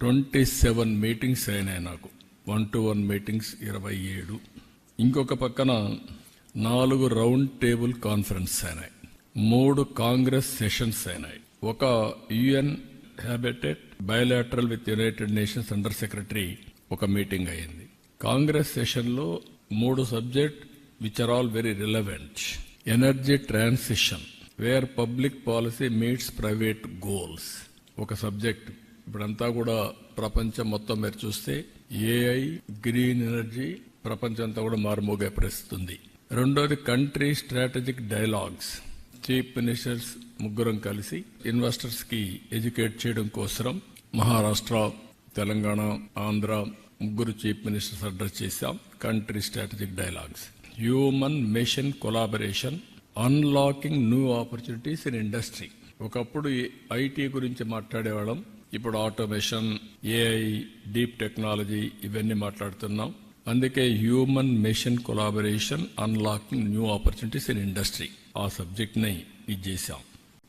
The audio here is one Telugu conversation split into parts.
ట్వంటీ సెవెన్ మీటింగ్స్ అయినాయి నాకు. వన్ టు వన్ మీటింగ్స్ ఇరవై ఏడు. ఇంకొక పక్కన నాలుగు రౌండ్ టేబుల్ కాన్ఫరెన్స్ అయినాయి. మూడు కాంగ్రెస్ సెషన్స్ అయినాయి. ఒక UN habitat bilateral with United Nations under secretary ఒక మీటింగ్ అయింది. కాంగ్రెస్ సెషన్లో మూడు subject which are all very relevant energy transition where public policy meets private goals ఒక సబ్జెక్ట్ ఇప్పుడంతా కూడా ప్రపంచం మొత్తం మీరు చూస్తే ఏఐ గ్రీన్ ఎనర్జీ ప్రపంచం అంతా కూడా మారుమోగే పరిస్థితి ఉంది రెండోది country strategic dialogues chief ministers ముగ్గురం కలిసి ఇన్వెస్టర్స్కి ఎడ్యుకేట్ చేయడం కోసం మహారాష్ట్ర తెలంగాణ ఆంధ్ర ముగ్గురు చీఫ్ మినిస్టర్స్ అడ్రస్ చేశాం country strategic dialogues human machine collaboration unlocking new opportunities in industry ఒకప్పుడు ఐటీ గురించి మాట్లాడేవాళ్ళం. ఇప్పుడు ఆటోమేషన్ ఏఐ డీప్ టెక్నాలజీ ఇవన్నీ మాట్లాడుతున్నాం. అందుకే human machine collaboration unlocking new opportunities in industry. ఆ సబ్జెక్ట్ని ఇది చేశాం.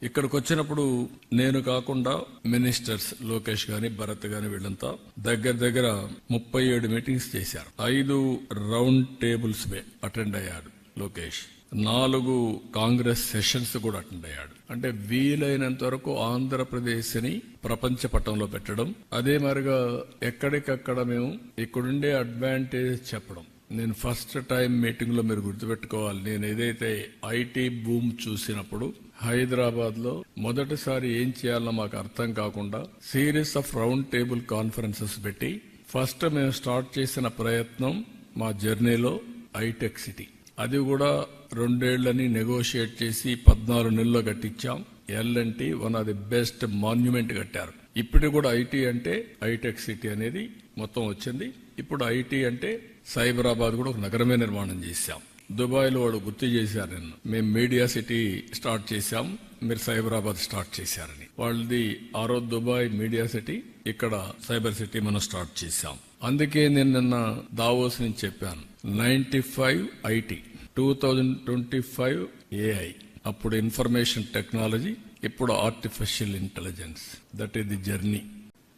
ఇక్కడికి వచ్చినప్పుడు నేను కాకుండా మినిస్టర్స్ లోకేష్ గాని భరత్ గాని వీళ్ళంతా దగ్గర దగ్గర ముప్పై ఏడు మీటింగ్స్ చేశారు. ఐదు రౌండ్ టేబుల్స్ అటెండ్ అయ్యారు. లోకేష్. నాలుగు కాంగ్రెస్ సెషన్స్ కూడా అటెండ్ అయ్యాడు. అంటే వీలైనంత వరకు ఆంధ్రప్రదేశ్ని ప్రపంచ పటంలో పెట్టడం. అదే మరిగా ఎక్కడికక్కడ మేము ఇక్కడుండే అడ్వాంటేజ్ చెప్పడం. నేను ఫస్ట్ టైం మీటింగ్లో మీరు గుర్తుపెట్టుకోవాలి. నేను ఏదైతే ఐటీ బూమ్ చూసినప్పుడు హైదరాబాద్లో మొదటిసారి ఏం చేయాలో మాకు అర్థం కాకుండా series of round table conferences పెట్టి ఫస్ట్ మేము స్టార్ట్ చేసిన ప్రయత్నం మా జర్నీలో ఐటెక్ సిటీ. అది కూడా రెండేళ్ళని నెగోషియేట్ చేసి పద్నాలుగు నెలల్లో కట్టించాం. L L N T one of the best monument కట్టారు. ఇప్పుడు కూడా ఐటీ అంటే ఐటెక్ సిటీ అనేది మొత్తం వచ్చింది. ఇప్పుడు ఐటీ అంటే సైబరాబాద్ కూడా ఒక నగరమే నిర్మాణం చేశాం. దుబాయ్లో వాడు గుర్తు చేశారు నిన్ను. మేము మీడియా సిటీ స్టార్ట్ చేశాం. మీరు సైబరాబాద్ స్టార్ట్ చేశారని. వాళ్ళది ఆరో దుబాయ్ మీడియా సిటీ ఇక్కడ సైబర్ సిటీ మనం స్టార్ట్ చేశాం. అందుకే నేను నిన్న దావోస్ నుంచి చెప్పాను. Ninety five IT two thousand twenty five AI అప్పుడు ఇన్ఫర్మేషన్ టెక్నాలజీ ఇప్పుడు artificial intelligence that is the journey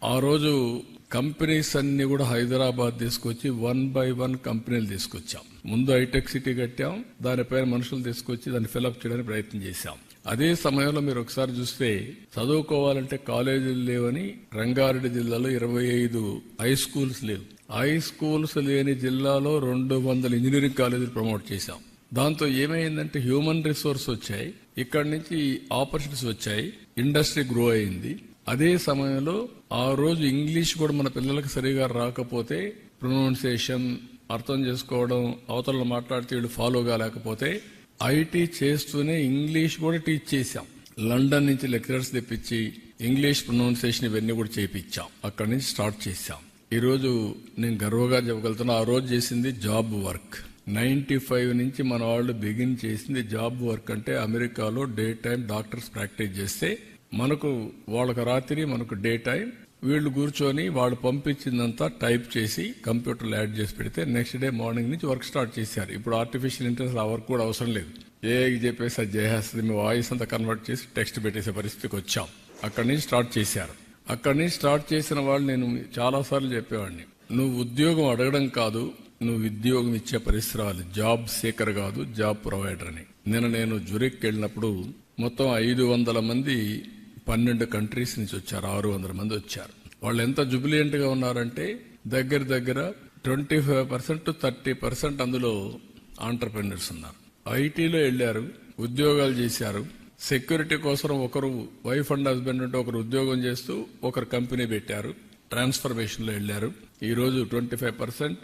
ఆ రోజు కంపెనీస్ అన్ని కూడా హైదరాబాద్ తీసుకొచ్చి వన్ బై వన్ కంపెనీలు తీసుకొచ్చాం. ముందు హైటెక్ సిటీ కట్టాం దానిపైన మనుషులు తీసుకొచ్చి దాన్ని ఫిలప్ చేయడానికి ప్రయత్నం చేశాం. అదే సమయంలో మీరు ఒకసారి చూస్తే చదువుకోవాలంటే కాలేజీలు లేవని రంగారెడ్డి జిల్లాలో ఇరవై ఐదు హై స్కూల్స్ లేవు. హై స్కూల్స్ లేని జిల్లాలో రెండు వందల ఇంజనీరింగ్ కాలేజీలు ప్రమోట్ చేశాం. దాంతో ఏమైందంటే హ్యూమన్ రిసోర్స్ వచ్చాయి. ఇక్కడ నుంచి ఆపర్చునిటీస్ వచ్చాయి. ఇండస్ట్రీ గ్రో అయింది. అదే సమయంలో ఆ రోజు ఇంగ్లీష్ కూడా మన పిల్లలకు సరిగా రాకపోతే ప్రొనౌన్సియేషన్ అర్థం చేసుకోవడం అవతలను మాట్లాడితే వీళ్ళు ఫాలో కాలేకపోతే ఐటీ చేస్తూనే ఇంగ్లీష్ కూడా టీచ్ చేశాం. లండన్ నుంచి లెక్చరర్స్ తెప్పించి ఇంగ్లీష్ ప్రొనౌన్సియేషన్ ఇవన్నీ కూడా చేయించాం అక్కడి నుంచి స్టార్ట్ చేశాం. ఈరోజు నేను గర్వంగా చెప్పగలుగుతున్నా ఆ రోజు చేసింది జాబ్ వర్క్. నైంటీ ఫైవ్ నుంచి మన వాళ్ళు బిగిన్ చేసింది జాబ్ వర్క్ అంటే అమెరికాలో డే టైం డాక్టర్స్ ప్రాక్టీస్ చేస్తే మనకు వాళ్ళకి రాత్రి మనకు డే టైం వీళ్ళు కూర్చొని వాళ్ళు పంపించిందంతా టైప్ చేసి కంప్యూటర్లో యాడ్ చేసి పెడితే నెక్స్ట్ డే మార్నింగ్ నుంచి వర్క్ స్టార్ట్ చేశారు. ఇప్పుడు ఆర్టిఫిషియల్ ఇంటెలిజెన్స్ ఆ వర్క్ కూడా అవసరం లేదు. ఏఐకి చెప్పేసి అది చేసేస్తుంది మీ వాయిస్ అంతా కన్వర్ట్ చేసి టెక్స్ట్ పెట్టేసే పరిస్థితికి వచ్చాం. అక్కడి నుంచి స్టార్ట్ చేశారు. అక్కడి నుంచి స్టార్ట్ చేసిన వాళ్ళు నేను చాలాసార్లు చెప్పేవాడిని నువ్వు ఉద్యోగం అడగడం కాదు నువ్వు ఉద్యోగం ఇచ్చే పరిసరాలు జాబ్ సీకర్ కాదు జాబ్ ప్రొవైడర్ అని. నిన్న నేను జురిక్ వెళ్ళినప్పుడు మొత్తం ఐదు వందల మంది పన్నెండు కంట్రీస్ నుంచి వచ్చారు ఆరు వందల మంది వచ్చారు. వాళ్ళు ఎంత జుబిలియంట్గా ఉన్నారంటే దగ్గర దగ్గర twenty five percent thirty percent అందులో ఆంటర్ప్రెన్యూర్స్ ఉన్నారు. ఐటీలో వెళ్ళారు ఉద్యోగాలు చేశారు. సెక్యూరిటీ కోసం ఒకరు వైఫ్ అండ్ హస్బెండ్ ఉంటే ఒకరు ఉద్యోగం చేస్తూ ఒకరు కంపెనీ పెట్టారు. ట్రాన్స్ఫర్మేషన్లో వెళ్ళారు. ఈరోజు ట్వంటీ ఫైవ్ పర్సెంట్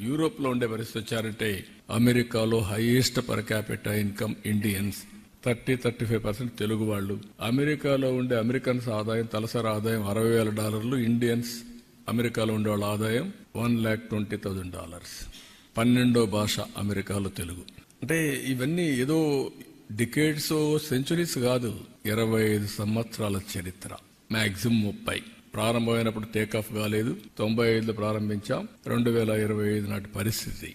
యూరోప్లో ఉండే పరిస్థితి వచ్చారంటే అమెరికాలో highest per capital income Indians thirty thirty five percent Telugu వాళ్ళు. అమెరికాలో ఉండే అమెరికన్స్ ఆదాయం తలసరి ఆదాయం అరవై వేల డాలర్లు. ఇండియన్స్ అమెరికాలో ఉండే వాళ్ళ ఆదాయం one lakh twenty thousand dollars. పన్నెండో భాష అమెరికాలో తెలుగు. అంటే ఇవన్నీ ఏదో డికేడ్స్ సెంచురీస్ కాదు. ఇరవై ఐదు సంవత్సరాల చరిత్ర. మ్యాక్సిమం ముప్పై. ప్రారంభమైనప్పుడు టేకాఫ్ కాలేదు. తొంభై ఐదులో ప్రారంభించాం. రెండు వేల ఇరవై ఐదు నాటి పరిస్థితి.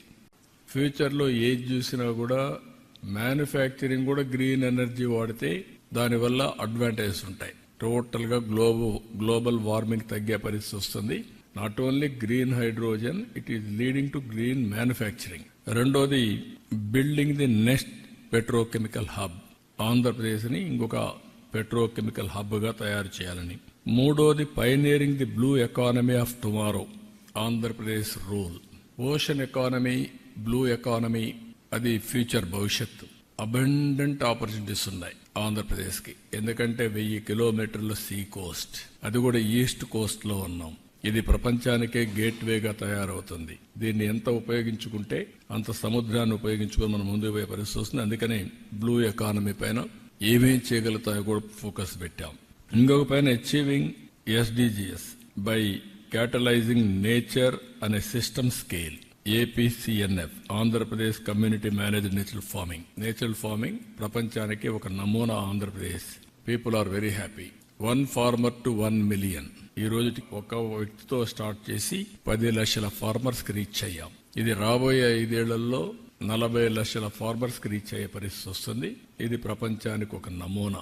ఫ్యూచర్లో ఏది చూసినా కూడా మ్యానుఫ్యాక్చరింగ్ కూడా గ్రీన్ ఎనర్జీ వాడితే దానివల్ల అడ్వాంటేజెస్ ఉంటాయి. టోటల్గా గ్లోబల్ గ్లోబల్ వార్మింగ్ తగ్గే పరిస్థితి వస్తుంది. Not only green hydrogen it is leading to green manufacturing రెండోది building the next petrochemical hub ఆంధ్రప్రదేశ్ని ఇంకొక పెట్రోకెమికల్ హబ్గా తయారు చేయాలని. మూడోది pioneering the blue economy of tomorrow Andhra Pradesh rule. Ocean economy blue economy అది ఫ్యూచర్ భవిష్యత్తు అబండెంట్ ఆపర్చునిటీస్ ఉన్నాయి ఆంధ్రప్రదేశ్కి. ఎందుకంటే వెయ్యి కిలోమీటర్ల సీ కోస్ట్. అది కూడా ఈస్ట్ కోస్ట్లో ఉన్నాం. ఇది ప్రపంచానికే గేట్ వేగా తయారవుతుంది. దీన్ని ఎంత ఉపయోగించుకుంటే అంత సముద్రాన్ని ఉపయోగించుకొని మనం ముందుకు పోయే పరిస్థితి వస్తుంది. అందుకనే బ్లూ ఎకానమీ పైన ఏమేం చేయగలుగుతాయో కూడా ఫోకస్ పెట్టాం. ఇంకొక పైన achieving SDGs by catalysing nature అనే system scale APCNF Andhra Pradesh community managed natural farming natural farming ప్రపంచానికి ఒక నమూనా Andhra Pradesh. People are very happy one farmer to one million ఈ రోజు ఒక వ్యక్తితో స్టార్ట్ చేసి పది లక్షల ఫార్మర్స్కి రీచ్ అయ్యాం. ఇది రాబోయే ఐదేళ్ళలో నలభై లక్షల ఫార్మర్స్కి రీచ్ అయ్యే పరిస్థితి వస్తుంది. ఇది ప్రపంచానికి ఒక నమూనా.